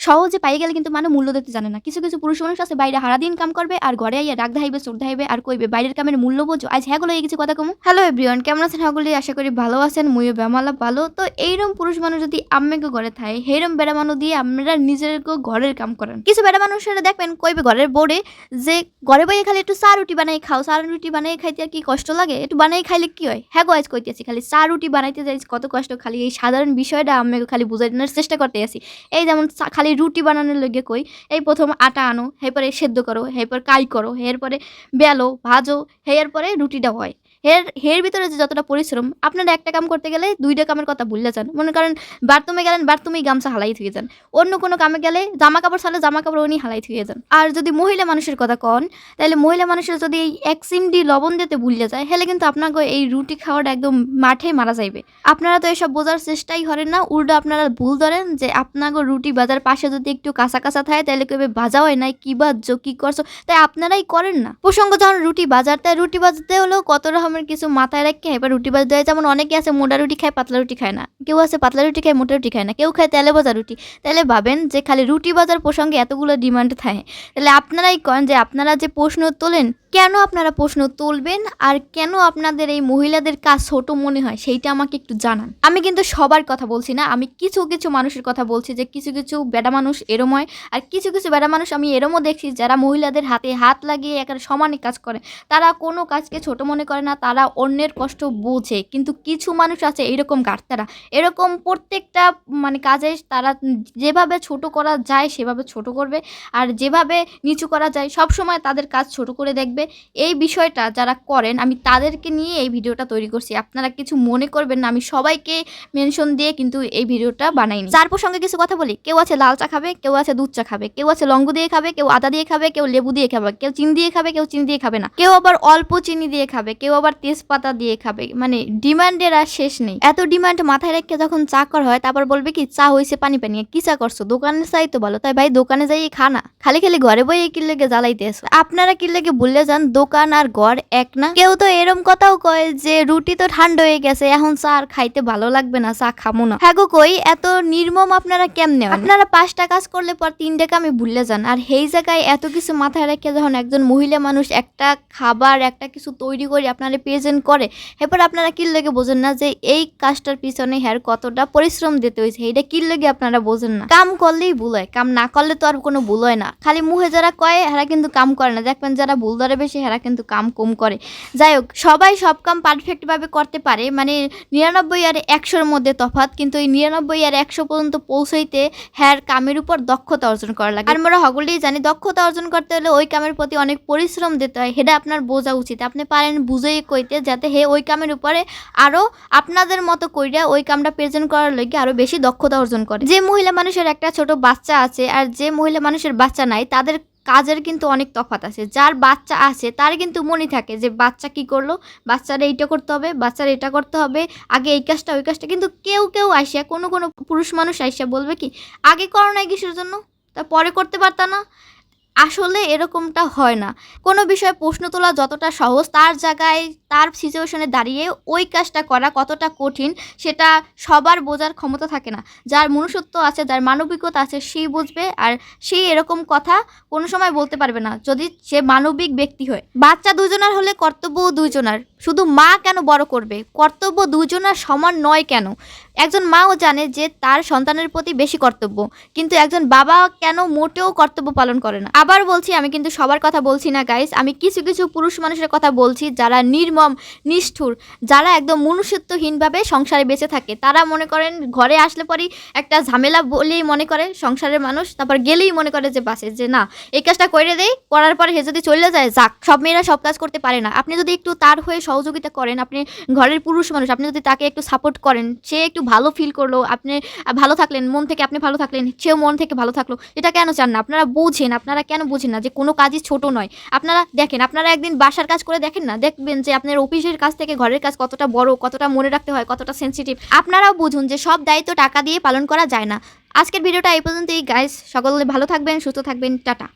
সহজে পাই গেলে কিন্তু মানে মূল্য দিতে জানে না। কিছু কিছু পুরুষ মানুষ আছে, বাইরে হারাদিন কাম করবে, আর ঘরে আইয়া রাগ ধাইবে, চোর ধাইবে, আর কইবে, বাইরের কামের মূল্য বোঝো। আজ হ্যাঁ এই কিছু কথা কমু। হ্যালো এভরিওয়ান কেমন আছেন হাগুলি আশা করি ভালো আছেন, মুইও বেমালা ভালো। তো এইরকম পুরুষ মানুষ যদি আম্মেকে ঘরে থাকে সেইরকম বেড়া মানুষ দিয়ে আমরা নিজের ঘরের কাম করেন। কিছু বেড়া মানুষেরা দেখবেন কইবে ঘরের বোর্ডে যে, ঘরে বইয়ে খালি একটু চা রুটি বানাই খাও। চা রুটি বানাই খাইতে আর কি কষ্ট লাগে? একটু বানাই খাইলে কি হয়? হ্যাঁ গো, আজ কইতেছি, খালি চা রুটি বানাইতে যাই, কত কষ্ট, খালি এই সাধারণ বিষয়টা আম্মেকে খালি বুঝানোর চেষ্টা করতে আছি। এই যেমন চা- খালি রুটি বানানোর লগে কই, এই প্রথম আটা আনো এরপরে সেদ্ধ করো এরপর কাই করো এরপরে বেলো, ভাজো এরপরে রুটিটা হয়। এর হের ভিতরে যে যতটা পরিশ্রম, আপনারা একটা কাম করতে গেলে দুইটা কামের কথা ভুললে যান। মনে করেন, বাথরুমে গেলেন বাথরুমেই গামছা হালাই থুয়ে যান। অন্য কোনো কামে গেলে জামা কাপড় ছাড়লে জামা কাপড় উনি হালাই থুয়ে যান। আর যদি মহিলা মানুষের কথা কন, তাহলে মহিলা মানুষের যদি এই এক চিমটি লবণ দিতে ভুললে যায় তাহলে কিন্তু আপনাকে এই রুটি খাওয়াটা একদম মাঠে মারা যাইবে। আপনারা তো এসব বোঝার চেষ্টাই করেন না, উল্টো আপনারা ভুল ধরেন যে আপনাকে রুটি বাজার পাশে যদি একটু কাঁচা কাঁচা থাকে, তাহলে কবে ভাজা হয় নাই, কি বাজছো কি করছ? তাই আপনারাই করেন না। প্রসঙ্গ যখন রুটি বাজার, তাই রুটি বাজাতে হলেও কত রকমের কিছু মাথায় রেখে এবার রুটি বাজতে হয় যেমন অনেকে আছে মোটা রুটি খায়, পাতলা রুটি খায় না। কেউ আছে পাতলা রুটি খায়, মোটা রুটি খায় না। কেউ খায় তেলে ভাজা রুটি। তাহলে ভাবেন যে খালি রুটি বাজার প্রসঙ্গে এতগুলো ডিমান্ড থাকে। তাহলে আপনারাই কন যে আপনারা যে প্রশ্ন তোলেন, কেন আপনারা প্রশ্ন তুলবেন আর কেন আপনাদের এই মহিলাদের কাজ ছোট মনে হয়, সেইটা আমাকে একটু জানান। আমি কিন্তু সবার কথা বলছি না। আমি কিছু কিছু মানুষের কথা বলছি যে কিছু কিছু বেডা মানুষ এরম হয় আর কিছু কিছু বেডা মানুষ আমি এরমও দেখছি যারা মহিলাদের হাতে হাত লাগিয়ে একটা সমানে কাজ করে। তারা কোনো কাজকে ছোট মনে করে না তারা অন্যের কষ্ট বোঝে। কিন্তু কিছু মানুষ আছে এরকম গাড়তারা এরকম প্রত্যেকটা মানে কাজে তারা যেভাবে ছোট করা যায় সেভাবে ছোট করবে। আর যেভাবে নিচু করা যায় সব সময় তাদের কাজ ছোট করে দেখবে। এই বিষয়টা যারা করেন, আমি তাদেরকে নিয়ে এই ভিডিওটা তৈরি করছি। আপনারা কিছু মনে করবেন না, আমি সবাইকে মেনশন দিয়ে কিন্তু এই ভিডিওটা বানাইনি যার প্রসঙ্গে কিছু কথা বলি। কেউ আছে লাল চা খাবে, কেউ আছে দুধ চা খাবে, কেউ আছে লঙ্গ দিয়ে খাবে, কেউ আদা দিয়ে খাবে, কেউ লেবু দিয়ে খাবে, কেউ চিনি দিয়ে খাবে, কেউ চিনি দিয়ে খাবে না। কেউ আবার অল্প চিনি দিয়ে খাবে, কেউ আবার তেজপাতা দিয়ে খাবে। মানে ডিমান্ডের আর শেষ নেই। এত ডিমান্ড মাথায় রেখে যখন চা করা হয়, তারপর বলবে কি, চা হয়েছে পানি পানি, কি চা করছ? দোকানে চাই তো বলো। তাই ভাই, দোকানে যাই, খা না। খালি খালি ঘরে বই কি লেগে জ্বালাইতে আসো আপনারা লেগে বললে যান, দোকান আর ঘর এক না? কেউ তো এরম কথাও কয় যে, রুটি তো ঠান্ডা হয়ে গেছে, এখন চা আর খাইতে ভালো লাগবে না, চা খামো না। হ্যাঁ কই, এত নির্মম আপনারা কেমনে? আপনারা পাঁচটা কাজ করলে পর তিনটে কামে ভুললে যান। আর সেই জায়গায় এত কিছু মাথায় রেখে যখন একজন মহিলা মানুষ একটা খাবার, একটা কিছু তৈরি করে আপনারা প্রেজেন্ট করে। এরপর আপনারা কি লেগে বোঝেন না যে এই কাজটার পিছনে হ্যার কতটা পরিশ্রম দিতে হয়েছে এটা কি লেগে আপনারা বোঝেন না। কাম করলেই ভুল হয়, কাম না করলে তো আর কোনো ভুল হয় না। খালি মুখে যারা কয় হেরা কিন্তু কাম করে না। দেখবেন যারা ভুল ধরে বেশি হেরা কিন্তু কাম কম করে। যাই হোক, সবাই সব কাম পারফেক্টভাবে করতে পারে। মানে নিরানব্বই আর একশোর মধ্যে তফাৎ, কিন্তু এই নিরানব্বই আর একশো পর্যন্ত পৌঁছাইতে হ্যার কামের উপর দক্ষতা অর্জন করা লাগে। আর আমরা সকলেই জানি, দক্ষতা অর্জন করতে হলে ওই কামের প্রতি অনেক পরিশ্রম দিতে হয়। সেটা আপনার বোঝা উচিত। আপনি পারেন বুঝেই কইতে যাতে হে ওই কামের উপরে আরও আপনাদের মতো কইরা ওই কামটা প্রেজেন্ট করার লগে আরও বেশি দক্ষতা অর্জন করে। যে মহিলা মানুষের একটা ছোট বাচ্চা আছে আর যে মহিলা মানুষের বাচ্চা নাই, তাদের কাজের কিন্তু অনেক তফাৎ আছে। যার বাচ্চা আছে, তার কিন্তু মনে থাকে যে বাচ্চা কি করল, বাচ্চারা এইটা করতে হবে, বাচ্চার এটা করতে হবে, আগে এই কাজটা, ওই কাজটা। কিন্তু কেউ কেউ আইসা, কোনো কোনো পুরুষ মানুষ আইসা বলবে কি, আগে করো নাই কিসের জন্য? তা পরে করতে পারতা না। আসলে এরকমটা হয় না। কোনো বিষয়ে প্রশ্ন তোলা যতটা সহজ, তার জায়গায়, তার সিচুয়েশনে দাঁড়িয়ে ওই কাজটা করা কতটা কঠিন, সেটা সবার বোঝার ক্ষমতা থাকে না। যার মনুষ্যত্ব আছে, যার মানবিকতা আছে, সেই বুঝবে আর সেই এরকম কথা কোনো সময় বলতে পারবে না, যদি সে মানবিক ব্যক্তি হয়। বাচ্চা দুজনার হলে কর্তব্য দুইজনার। শুধু মা কেন বড় করবে? কর্তব্য দুজনার সমান নয় কেন? একজন মাও জানে যে তার সন্তানের প্রতি বেশি কর্তব্য, কিন্তু একজন বাবা কেন মোটেও কর্তব্য পালন করে না। আবার বলছি, আমি কিন্তু সবার কথা বলছি না গাইস আমি কিছু কিছু পুরুষ মানুষের কথা বলছি যারা নির্মম, নিষ্ঠুর, যারা একদম মনুষ্যত্বহীনভাবে সংসারে বেঁচে থাকে। তারা মনে করেন ঘরে আসলে পরই একটা ঝামেলা বলেই মনে করে সংসারের মানুষ, তারপর গেলেই মনে করে যে, বাসে, যে না, এই কাজটা করে দেয় করার পরে হে যদি চলে যায়, যাক, সব মেয়েরা সব কাজ করতে পারে না। আপনি যদি একটু তার হয়ে সহযোগিতা করেন, আপনি ঘরের পুরুষ মানুষ, আপনি যদি তাকে একটু সাপোর্ট করেন, সে একটু ভালো ফিল করল, আপনি ভালো থাকলেন, মন থেকে আপনি ভালো থাকলেন, সেও মন থেকে ভালো থাকল, এটা কেন চান না? আপনারা বুঝেন, আপনারা কেন বুঝেন না যে কোনো কাজই ছোট নয়? আপনারা দেখেন, আপনারা একদিন বাসার কাজ করে দেখেন না? দেখবেন যে আপনার অফিসের কাজ থেকে ঘরের কাজ কতটা বড়, কতটা মনে রাখতে হয়, কতটা সেন্সিটিভ আপনারাও বুঝুন যে সব দায়িত্ব টাকা দিয়ে পালন করা যায় না। আজকের ভিডিওটা এই পর্যন্তই গাইস সকলে ভালো থাকবেন, সুস্থ থাকবেন, টাটা।